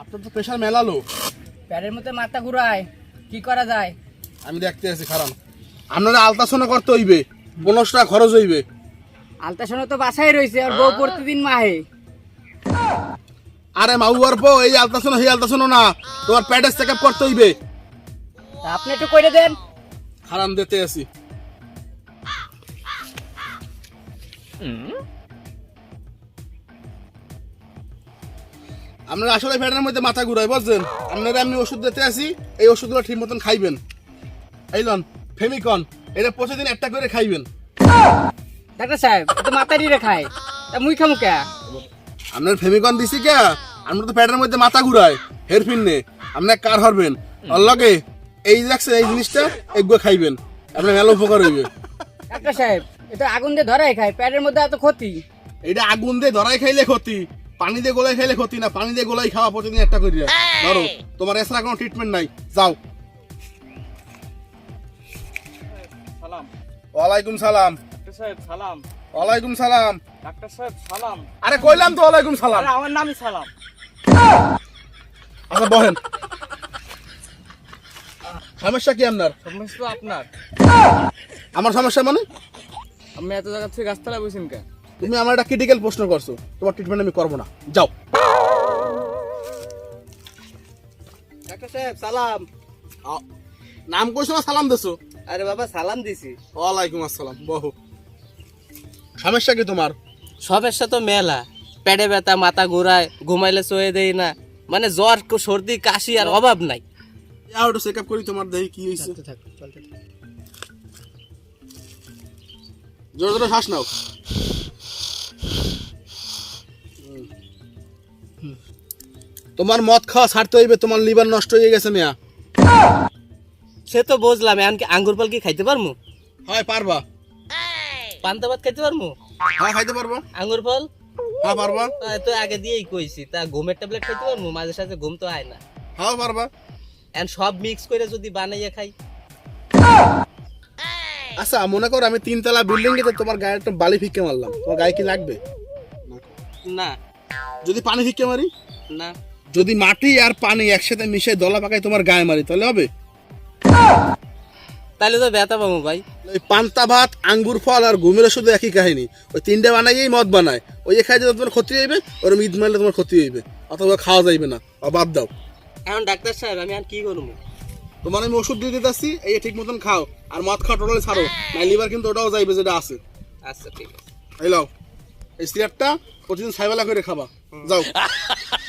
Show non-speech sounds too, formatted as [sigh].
আপনার তো প্রেশার মেলালো। প্যারের মধ্যে মাথা ঘুরায় কি করা যায়? আমি দেখতে আছি খারাপ আপনারা আলট্রাসাউন্ড করতে হইবে পনেরোশো টাকা খরচ হইবে। আলতাশোনা তো বাসায় রয়েছে আর বউ প্রতিদিন মাহে। আরে মাউয়ার পো এই আলট্রাসাউন্ড এই আলট্রাসাউন্ড না তোমার প্যাডের চেক আপ করতে হইবে। তা আপনি একটু করে দেন। হারাম দিতে আছি। আপনারা আসলে ফ্যাটের মধ্যে মাথা ঘুরাই বুঝছেন? আপনারা আমি ওষুধ দিতে আসি এই ওষুধগুলো ঠিক মতন খাইবেন। এইলন ফেমিকন এটা প্রতিদিন একটা করে খাইবেন। ডাক্তার সাহেব তো মাথা দিয়ে খায়। তা মুই খামু কে? আপনার ফেমিকন দিছি কে? আমরা তো ফ্যাটের মধ্যে মাথা ঘুরাই হের ফিরনে আপনি কার হরবেন? ওর লগে এই দেখছেন এই জিনিসটা এগুলো খাইবেন। আপনার মেলা উপকার হইবে। ডাক্তার সাহেব এটা আগুন দিয়ে ধরাই খায় প্যারের মধ্যে এত ক্ষতি। এটা আগুন দিয়ে ধরাই খাইলে ক্ষতি। পানি দিয়ে গোলাই খাইলে ক্ষতি না পানি দিয়ে গোলাই খাওয়া প্রতিদিন একটা করে ধরো তোমার এছাড়া কোনো ট্রিটমেন্ট নাই যাও। সালাম। ওয়ালাইকুম সালাম। ডাক্তার সাহেব সালাম। ওয়ালাইকুম সালাম। ডাক্তার সাহেব সালাম। আরে কইলাম তো ওয়ালাইকুম সালাম। আরে আমার নামই সালাম। আচ্ছা বহেন। সমস্যা কি আপনার? সমস্যা তো আপনার। আমার সমস্যা মানে? আমি এত জায়গা থেকে গাছতলায় বসেন কেন? তুমি আমার একটা ক্রিটিক্যাল প্রশ্ন করছ। তোমার ট্রিটমেন্ট আমি করব না। যাও। ডাক্তার সাহেব সালাম। নাম কইছো না সালাম দেছো? আরে বাবা সালাম দিছি। ওয়ালাইকুম আসসালাম বহু। সমস্যা কি তোমার? সমস্যা তো মেলা। পেটে ব্যথা মাথা ঘোরায় ঘুমাইলে চয়ে দেই না। মানে জ্বর সর্দি কাশি আর অভাব নাই। একটু চেক আপ করি তোমার দেখি কি হয়েছে জোরে জোরে শ্বাস নাও। তোমার মদ খাওয়া ছাড়তে হইবে তোমার লিভার নষ্ট হয়ে গেছে মিয়া। সে তো বুঝলাম এখন কি আঙ্গুর ফল কি খাইতে পারমু? হয় পারবা। পান্তা ভাত খাইতে পারমু? হ্যাঁ খাইতে পারব। আঙ্গুর ফল হ্যাঁ পারবা। তা তো আগে দিয়েই কইছি তা ঘুমের ট্যাবলেট খাইতে পারমু? মাঝে সাঝে ঘুম তো হয় না। হ্যাঁ পারবা। এখন সব মিক্স করে যদি বানাইয়া খাই। আচ্ছা মনে করো আমি তিনতলা বিল্ডিং এ তোমার গায়ে একটা বালি ফিক্কে মারলাম। তোমার গায়ে কি লাগবে? না। যদি পানি ফিক্কে মারি? না। যদি মাটি আর পানি একসাথে মিশে দলা পাকায় তোমার গায়ে মারি তাহলে হবে? তাহলে তো ব্যথা পাবো ভাই। ওই পান্তা ভাত আঙ্গুর ফল আর ঘুমের শুধু একই কাহিনী। ওই তিনটে বানাইয়েই মদ বানায়। ওই খাই তোমার ক্ষতি হইবে ওর ঈদ মারলে তোমার ক্ষতি হইবে। অথবা খাওয়া যাইবে না। বাদ দাও। এখন ডাক্তার সাহেব আমি আর কি করব? তোমার আমি ওষুধ দিয়ে দিতেছি এই ঠিক মতন খাও। আর মদ খাওয়া টোটালি ছাড়ো। নাই লিভার কিন্তু ওটাও যাইবে যেটা আছে। আচ্ছা ঠিক আছে। এই লাও। এই সিগারেটটা প্রতিদিন ছাইবেলা করে খাবা। যাও। [laughs]